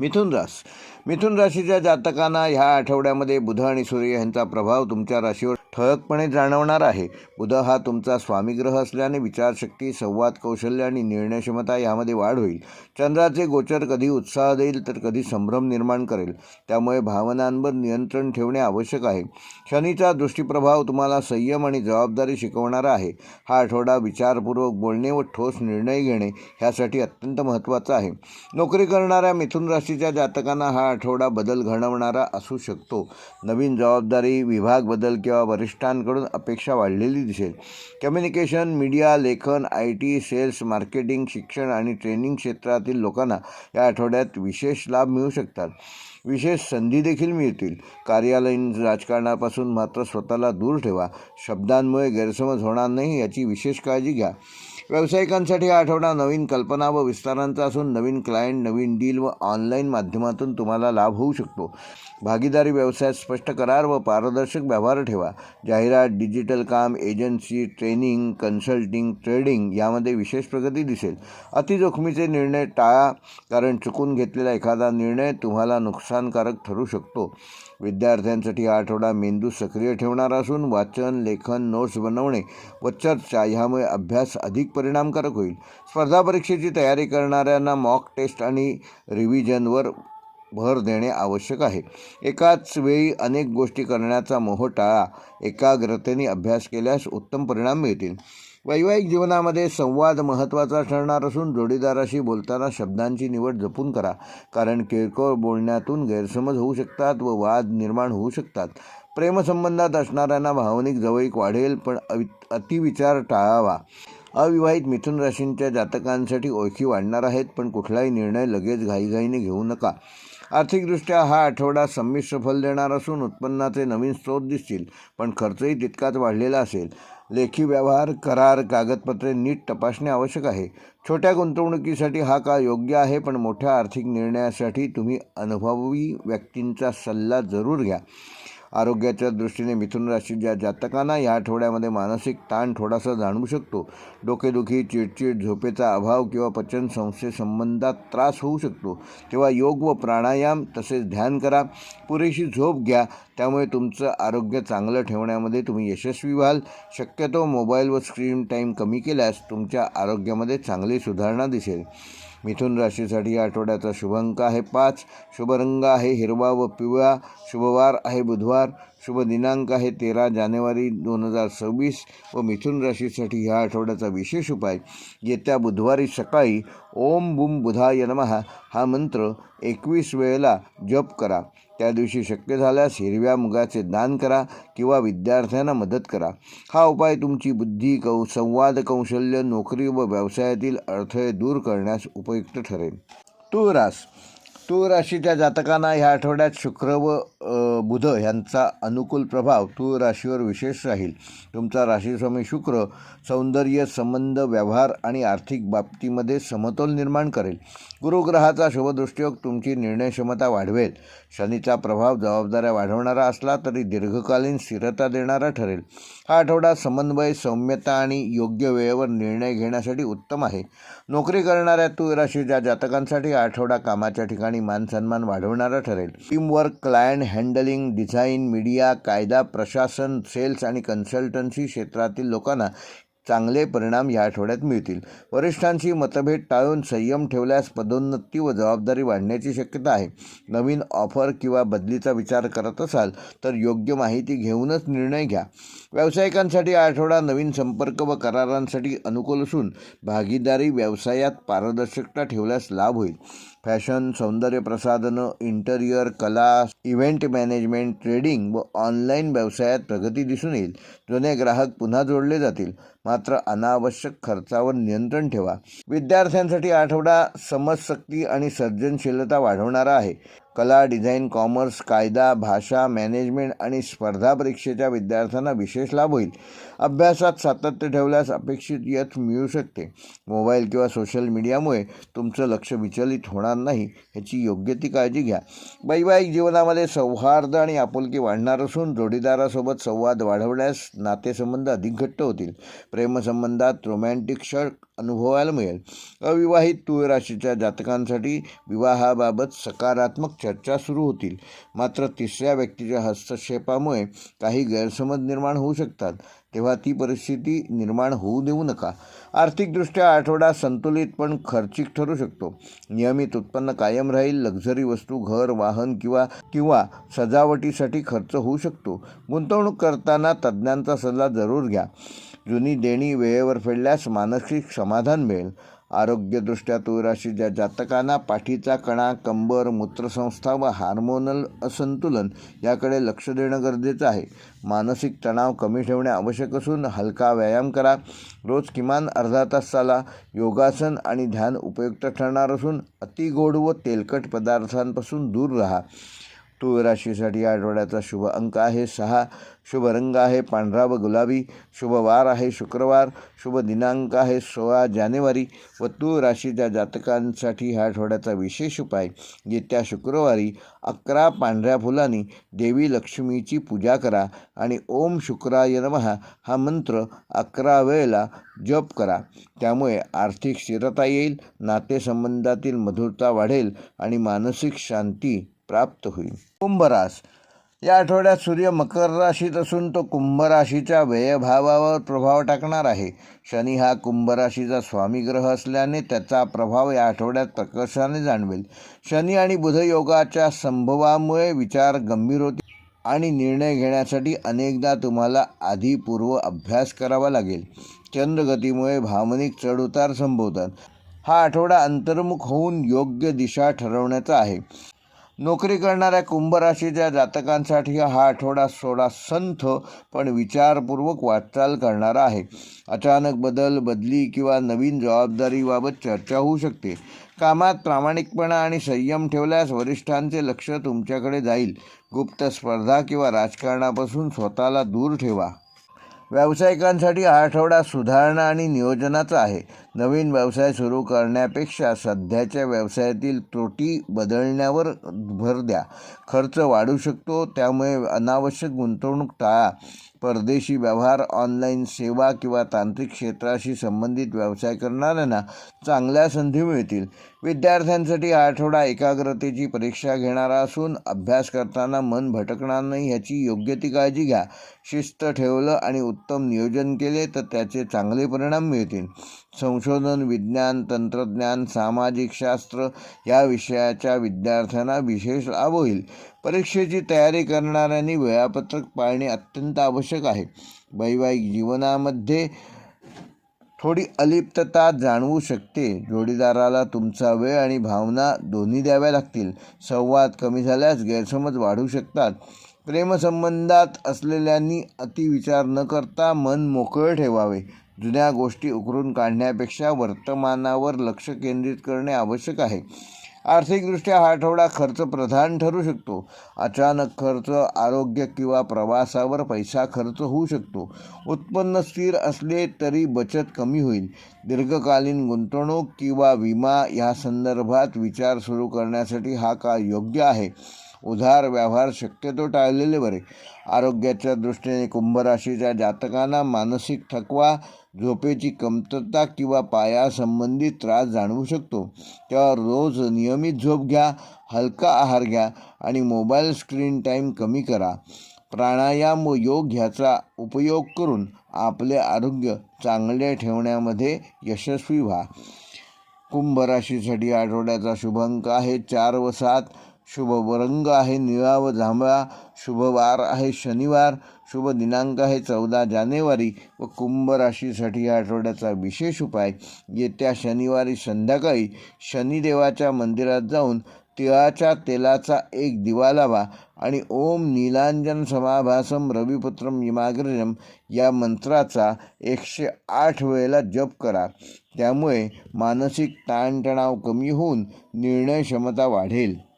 मिथुन रास. मिथुन राशीच्या जातकांना ह्या आठवड्यामध्ये बुध आणि सूर्य यांचा प्रभाव तुमच्या राशीवर ठळकपणे जाणवणार आहे. बुध हा तुमचा स्वामीग्रह असल्याने विचारशक्ती संवाद कौशल्य आणि निर्णयक्षमता यामध्ये वाढ होईल. चंद्राचे गोचर कधी उत्साह देईल तर कधी संभ्रम निर्माण करेल. त्यामुळे भावनांवर नियंत्रण ठेवणे आवश्यक आहे. शनीचा दृष्टीप्रभाव तुम्हाला संयम आणि जबाबदारी शिकवणारा आहे. हा आठवडा विचारपूर्वक बोलणे व ठोस निर्णय घेणे ह्यासाठी अत्यंत महत्त्वाचा आहे. नोकरी करणाऱ्या मिथुन राशीच्या जातकांना हा आठवडा बदल घडवणारा असू शकतो. नवीन जबाबदारी विभाग बदल किंवा वरिष्ठांकडून अपेक्षा वाढलेली दिसेल. कम्युनिकेशन मीडिया लेखन आय टी सेल्स मार्केटिंग शिक्षण आणि ट्रेनिंग क्षेत्रातील लोकांना या आठवड्यात विशेष लाभ मिळू शकतात. विशेष संधी देखील मिळतील. कार्यालयीन राजकारणापासून मात्र स्वतःला दूर ठेवा. शब्दांमुळे गैरसमज होणार नाही याची विशेष काळजी घ्या. व्यावसायिकांसाठी हा आठवडा नवीन कल्पना व विस्तारांचा असून नवीन क्लायंट नवीन डील व ऑनलाईन माध्यमातून तुम्हाला लाभ होऊ शकतो. भागीदारी व्यवसायात स्पष्ट करार व पारदर्शक व्यवहार ठेवा. जाहिरात डिजिटल काम एजन्सी ट्रेनिंग कन्सल्टिंग ट्रेडिंग यामध्ये विशेष प्रगती दिसेल. अतिजोखमीचे निर्णय टाळा कारण चुकून घेतलेला एखादा निर्णय तुम्हाला नुकसानकारक ठरू शकतो. विद्यार्थ्यांसाठी हा आठवडा मेंदू सक्रिय ठेवणारा असून वाचन लेखन नोट्स बनवणे व चर्चा ह्यामुळे अभ्यास अधिक परिणामकारक होईल. स्पर्धा परीक्षेची तयारी करणाऱ्यांना मॉक टेस्ट आणि रिव्हिजनवर भर देणे आवश्यक आहे. एकाच वेळी अनेक गोष्टी करण्याचा मोह टाळा एकाग्रतेने अभ्यास केल्यास उत्तम परिणाम मिळतील. वैवाहिक जीवनामध्ये संवाद महत्त्वाचा ठरणार असून जोडीदाराशी बोलताना शब्दांची निवड जपून करा. कारण किरकोळ बोलण्यातून गैरसमज होऊ शकतात व वाद निर्माण होऊ शकतात. प्रेमसंबंधात असणाऱ्यांना भावनिक जवळीक वाढेल पण अवि अतिविचार टाळावा. अविवाहित मिथुन राशींच्या जातकांसाठी ओळखी वाढणार आहेत पण कुठलाही निर्णय लगेच घाईघाईने घेऊ नका. आर्थिकदृष्ट्या हा आठवडा संमिश्र फल देणार असून उत्पन्नाचे नवीन स्रोत दिसतील पण खर्चही तितकाच वाढलेला असेल. लेखी व्यवहार करार कागदपत्रे नीट तपासणे आवश्यक आहे. छोट्या गुंतवणुकीसाठी हा काळ योग्य आहे पण मोठ्या आर्थिक निर्णयासाठी तुम्ही अनुभवी व्यक्तींचा सल्ला जरूर घ्या. आरोग्याच्या दृष्टीने मिथुन राशीच्या जातकांना या आठवड्यामध्ये मानसिक ताण थोडासा जाणवू शकतो. डोकेदुखी चिडचिड झोपेचा अभाव किंवा पचन संस्थेसंबंधात त्रास होऊ शकतो. तेव्हा योग व प्राणायाम तसेच ध्यान करा. पुरेशी झोप घ्या. त्यामुळे तुमचं आरोग्य चांगलं ठेवण्यामध्ये तुम्ही यशस्वी व्हाल. शक्यतो मोबाईल व स्क्रीन टाईम कमी केल्यास तुमच्या आरोग्यामध्ये चांगली सुधारणा दिसेल. मिथुन राशीसाठी या आठवड्याचा शुभ अंक आहे पाच. शुभ रंग आहे हिरवा व पिवळा. शुभवार आहे बुधवार. शुभ दिनांक आहे तेरा जानेवारी दोन हजार सव्वीस व मिथुन राशीसाठी ह्या आठवड्याचा विशेष उपाय. येत्या बुधवारी सकाळी ओम बुम बुधाय नमः हा मंत्र एकवीस वेळेला जप करा. त्या दिवशी शक्य झाल्यास हिरव्या मुगाचे दान करा किंवा विद्यार्थ्यांना मदत करा. हा उपाय तुमची बुद्धी कौ संवाद कौशल्य नोकरी व व्यवसायातील अडथळे दूर करण्यास उपयुक्त ठरेल. तूळ रास तूळ राशीच्या जातकांना ह्या आठवड्यात शुक्र व बुध यांचा अनुकूल प्रभाव तूळ राशीवर विशेष राहील. तुमचा राशीस्वामी शुक्र सौंदर्य संबंध व्यवहार आणि आर्थिक बाबतीमध्ये समतोल निर्माण करेल. गुरुग्रहाचा शुभदृष्टियोग तुमची निर्णय क्षमता वाढवेल. शनीचा प्रभाव जबाबदाऱ्या वाढवणारा असला तरी दीर्घकालीन स्थिरता देणारा ठरेल. हा आठवडा समन्वय सौम्यता आणि योग्य वेळेवर निर्णय घेण्यासाठी उत्तम आहे. नोकरी करणाऱ्या तूळ राशीच्या जातकांसाठी आठवडा कामाच्या ठिकाणी मानसन्मान वाढवणारा ठरेल. Teamwork client handling design media कायदा प्रशासन सेल्स आणि कन्सल्टन्सी क्षेत्रातील लोकांना चांगले परिणाम या आठवड्यात मिळतील. वरिष्ठांशी मतभेद टाळून संयम ठेवल्यास पदोन्नती व जबाबदारी वाढण्याची शक्यता आहे. नवीन ऑफर किंवा बदलीचा विचार करत असाल तर योग्य माहिती घेऊनच निर्णय घ्या. व्यावसायिकांसाठी आठवडा नवीन संपर्क व करारांसाठी अनुकूल असून भागीदारी व्यवसायात पारदर्शकता ठेवल्यास लाभ होईल. फॅशन सौंदर्य प्रसाधनं इंटरियर कला इव्हेंट मॅनेजमेंट ट्रेडिंग व ऑनलाईन व्यवसायात प्रगती दिसून येईल. जुने ग्राहक पुन्हा जोडले जातील. मात्र अनावश्यक खर्चावर नियंत्रण ठेवा. विद्यार्थ्यांसाठी आठवडा समजशक्ती आणि सर्जनशीलता वाढवणारा आहे. कला डिझाईन कॉमर्स कायदा भाषा मॅनेजमेंट आणि स्पर्धा परीक्षेच्या विद्यार्थ्यांना विशेष लाभ होईल. अभ्यासात सातत्य ठेवल्यास अपेक्षित यश मिळू शकते. मोबाईल किंवा सोशल मीडियामुळे तुमचं लक्ष विचलित होणार नाही ह्याची योग्य ती काळजी घ्या. वैवाहिक जीवनामध्ये सौहार्द आणि आपुलकी वाढणार असून जोडीदारासोबत संवाद वाढवण्यास नातेसंबंध अधिक घट्ट होतील. प्रेमसंबंधात रोमॅन्टिक क्षण अनुभवायला मिळेल. अविवाहित तूळ राशीच्या जातकांसाठी विवाहाबाबत सकारात्मक चर्चा सुरू होतील. मात्र तिसऱ्या व्यक्तीच्या हस्तक्षेपामुळे काही गैरसमज निर्माण होऊ शकतात. तेव्हा ती परिस्थिती निर्माण होऊ देऊ नका. आर्थिकदृष्ट्या आठवडा संतुलित पण खर्चिक ठरू शकतो. नियमित उत्पन्न कायम राहील लक्झरी वस्तू घर वाहन किंवा किंवा सजावटीसाठी खर्च होऊ शकतो. गुंतवणूक करताना तज्ज्ञांचा सल्ला जरूर घ्या. जुनी देणी वेळेवर फेडल्यास मानसिक समाधान मिळेल. आरोग्यदृष्ट्या तुळराशीच्या जातकांना पाठीचा कणा कंबर मूत्रसंस्था व हार्मोनल असंतुलन याकडे लक्ष देणं गरजेचं आहे. मानसिक तणाव कमी ठेवणे आवश्यक असून हलका व्यायाम करा. रोज किमान अर्धा तास चाला. योगासन आणि ध्यान उपयुक्त ठरणार असून अतिगोड व तेलकट पदार्थांपासून दूर राहा. तूळ राशीसाठी आठवड्याचा शुभ अंक आहे. सहा शुभ रंग आहे. पांढरा व गुलाबी. शुभ वार आहे. शुक्रवार. शुभ दिनांक आहे. सोळा जानेवारी. व तूळ राशीच्या जातकांसाठी ह्या आठवड्याचा विशेष उपाय. येत्या शुक्रवारी अकरा पांढऱ्या फुलांनी देवी लक्ष्मीची पूजा करा आणि ओम शुक्राय नमहा हा मंत्र अकरा वेळेला जप करा. त्यामुळे आर्थिक स्थिरता येईल नातेसंबंधातील मधुरता वाढेल आणि मानसिक शांती प्राप्त होईल. कुंभरास. या आठवड्यात सूर्य मकर राशीत असून तो कुंभ राशीच्या व्ययभावावर प्रभाव टाकणार आहे. शनी हा कुंभ राशीचा स्वामी ग्रह असल्याने त्याचा प्रभाव या आठवड्यात प्रकर्षाने जाणवेल. शनी आणि बुधयोगाच्या संभवामुळे विचार गंभीर होते आणि निर्णय घेण्यासाठी अनेकदा तुम्हाला आधीपूर्व अभ्यास करावा लागेल. चंद्रगतीमुळे भावनिक चढउतार संभवतात. हा आठवडा अंतर्मुख होऊन योग्य दिशा ठरवण्याचा आहे. नोकरी करणाऱ्या कुंभ राशीच्या जातकांसाठी हा आठवडा सोडा संथ पण विचारपूर्वक वाटचाल करणारा आहे. अचानक बदल बदली किंवा नवीन जबाबदारीबाबत चर्चा होऊ शकते. कामात प्रामाणिकपणा आणि संयम ठेवल्यास वरिष्ठांचे लक्ष तुमच्याकडे जाईल. गुप्त स्पर्धा किंवा राजकारणापासून स्वतःला दूर ठेवा. व्यावसायिकांसाठी हा आठवडा सुधारणा आणि नियोजनाचा आहे. नवीन व्यवसाय सुरू करण्यापेक्षा सध्याच्या व्यवसायातील त्रुटी बदलण्यावर भर द्या. खर्च वाढू शकतो त्यामुळे अनावश्यक गुंतवणूक टाळा. परदेशी व्यवहार ऑनलाईन सेवा किंवा तांत्रिक क्षेत्राशी संबंधित व्यवसाय करणाऱ्यांना चांगल्या संधी मिळतील. विद्यार्थ्यांसाठी हा आठवडा एकाग्रतेची परीक्षा घेणारा असून अभ्यास करताना मन भटकणार नाही ह्याची योग्य ती काळजी घ्या. शिस्त ठेवलं आणि उत्तम नियोजन केले तर त्याचे चांगले परिणाम मिळतील. संशोधन विज्ञान तंत्रज्ञान सामाजिक शास्त्र या विषयाच्या विद्यार्थ्यांना विशेष लाभ होईल. परीक्षेची तयारी करणाऱ्यांनी वेळापत्रक पाळणे अत्यंत आवश्यक आहे. वैवाहिक जीवनामध्ये थोडी अलिप्तता जाणवू शकते. जोडीदाराला तुमचा वेळ आणि भावना दोन्ही द्याव्या लागतील. संवाद कमी झाल्यास गैरसमज वाढू शकतात. प्रेमसंबंधात असलेल्यांनी अतिविचार न करता मन मोकळं ठेवावे. जुन्या गोष्टी उकरून काढण्यापेक्षा वर्तमानावर लक्ष केंद्रित करणे आवश्यक आहे. आर्थिकदृष्ट्या हा आठवडा खर्च प्रधान ठरू शकतो. अचानक खर्च आरोग्य किंवा प्रवासावर पैसा खर्च होऊ शकतो. उत्पन्न स्थिर असले तरी बचत कमी होईल. दीर्घकालीन गुंतवणूक किंवा विमा या संदर्भात विचार सुरू करण्यासाठी हा काळ योग्य आहे. उधार व्यवहार शक्यतो टाळलेले बरे. आरोग्याच्या दृष्टीने कुंभराशीच्या जातकांना मानसिक थकवा झोपेची कमतरता किंवा पायासंबंधी त्रास जाणवू शकतो. तेव्हा रोज नियमित झोप घ्या हलका आहार घ्या आणि मोबाईल स्क्रीन टाईम कमी करा. प्राणायाम व योग ह्याचा उपयोग करून आपले आरोग्य चांगले ठेवण्यामध्ये यशस्वी व्हा. कुंभ राशीसाठी आठवड्याचा शुभ अंक आहे चार व सात. शुभ रंग आहे निळा व जांभळा शुभ वार आहे शनिवार शुभ दिनांक आहे चौदा जानेवारी व कुंभ राशीसाठी या आठवड्याचा विशेष उपाय. येत्या शनिवारी संध्याकाळी शनिदेवाच्या मंदिरात जाऊन तिळाच्या तेलाचा एक दिवा लावा आणि ओम नीलांजन समाभासम रविपुत्रम इमाग्रजम या मंत्राचा एकशे आठ वेळेला जप करा. त्यामुळे मानसिक ताणतणाव कमी होऊन निर्णय क्षमता वाढेल.